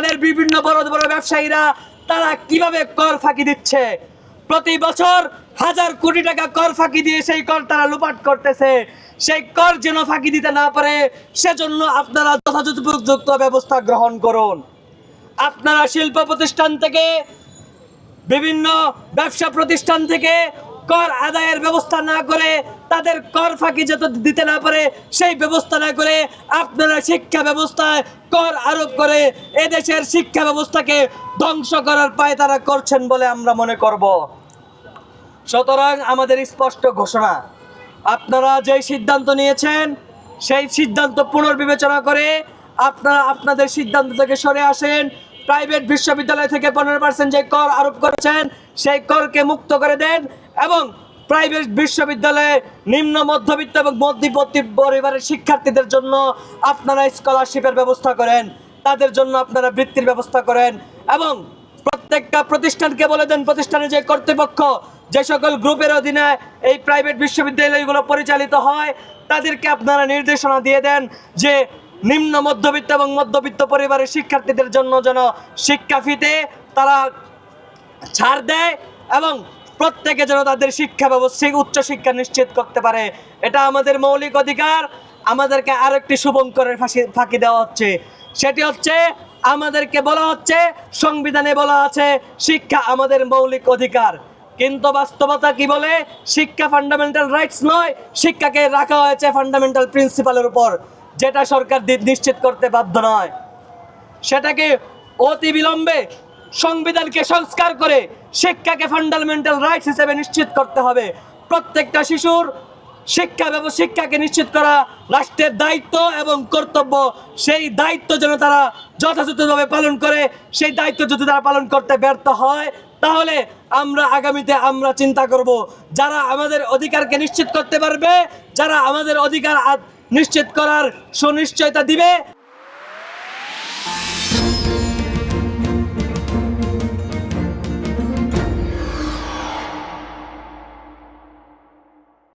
প্রতিষ্ঠানের বিভিন্ন বড় বড় ব্যবসায়ীরা তারা কীভাবে কর ফাঁকি দিচ্ছে? প্রতি বছর হাজার কোটি টাকা কর ফাঁকি দিয়ে সেই কর তারা লুপাট করতেছে। সেই কর যেন ফাঁকি দিতে না পারে, সেজন্য আপনারা যথাযথ উপযুক্ত ব্যবস্থা গ্রহণ করুন। আপনারা শিল্প প্রতিষ্ঠান থেকে, বিভিন্ন ব্যবসা প্রতিষ্ঠান থেকে কর আদায়ের ব্যবস্থা না করে, তাদের কর ফাঁকি যত দিতে না পারে, সেই ব্যবস্থা না করে আপনারা শিক্ষা ব্যবস্থায় কর আরোপ করে এদেশের শিক্ষা ব্যবস্থাকে ধ্বংস করার পায় তারা করছেন বলে আমরা মনে করব। সুতরাং আমাদের স্পষ্ট ঘোষণা, আপনারা যেই সিদ্ধান্ত নিয়েছেন, সেই সিদ্ধান্ত পুনর্বিবেচনা করে আপনারা আপনাদের সিদ্ধান্ত থেকে সরে আসেন। প্রাইভেট বিশ্ববিদ্যালয় থেকে পনেরো পার্সেন্ট যে কর আরোপ করেছেন, সেই করকে মুক্ত করে দেন। এবং প্রাইভেট বিশ্ববিদ্যালয়ে নিম্ন মধ্যবিত্ত এবং মধ্যবিত্ত পরিবারের শিক্ষার্থীদের জন্য আপনারা স্কলারশিপের ব্যবস্থা করেন, তাদের জন্য আপনারা বৃত্তির ব্যবস্থা করেন এবং প্রত্যেকটা প্রতিষ্ঠানকে বলে দেন প্রতিষ্ঠানের যে কর্তৃপক্ষ যে সকল গ্রুপের অধীনে এই প্রাইভেট বিশ্ববিদ্যালয়গুলো পরিচালিত হয়, তাদেরকে আপনারা নির্দেশনা দিয়ে দেন যে নিম্ন মধ্যবিত্ত এবং মধ্যবিত্ত পরিবারের শিক্ষার্থীদের জন্য যেন শিক্ষা ফিতে তারা ছাড় দেয় এবং প্রত্যেকে যেন তাদের শিক্ষা ব্যবস্থা উচ্চ শিক্ষা নিশ্চিত করতে পারে। এটা আমাদের মৌলিক অধিকার। আমাদেরকে আরেকটি শুভঙ্করের ফাঁসি, ফাঁকি দেওয়া হচ্ছে। সেটি হচ্ছে, আমাদেরকে বলা হচ্ছে, সংবিধানে বলা আছে, শিক্ষা আমাদের মৌলিক অধিকার। কিন্তু বাস্তবতা কি বলে? শিক্ষা ফান্ডামেন্টাল রাইটস নয়, শিক্ষাকে রাখা হয়েছে ফান্ডামেন্টাল প্রিন্সিপালের উপর, যেটা সরকার নিশ্চিত করতে বাধ্য নয়। সেটাকে অতি বিলম্বে সংবিধানকে সংস্কার করে শিক্ষাকে ফান্ডামেন্টাল রাইটস হিসেবে নিশ্চিত করতে হবে। প্রত্যেকটা শিশুর শিক্ষা শিক্ষাকে নিশ্চিত করা রাষ্ট্রের দায়িত্ব এবং কর্তব্য। সেই দায়িত্ব যেন তারা যথাযথভাবে পালন করে, সেই দায়িত্ব যদি তারা পালন করতে ব্যর্থ হয়, তাহলে আমরা আগামীতে আমরা চিন্তা করব, যারা আমাদের অধিকারকে নিশ্চিত করতে পারবে, যারা আমাদের অধিকার নিশ্চিত করার সুনিশ্চয়তা দিবে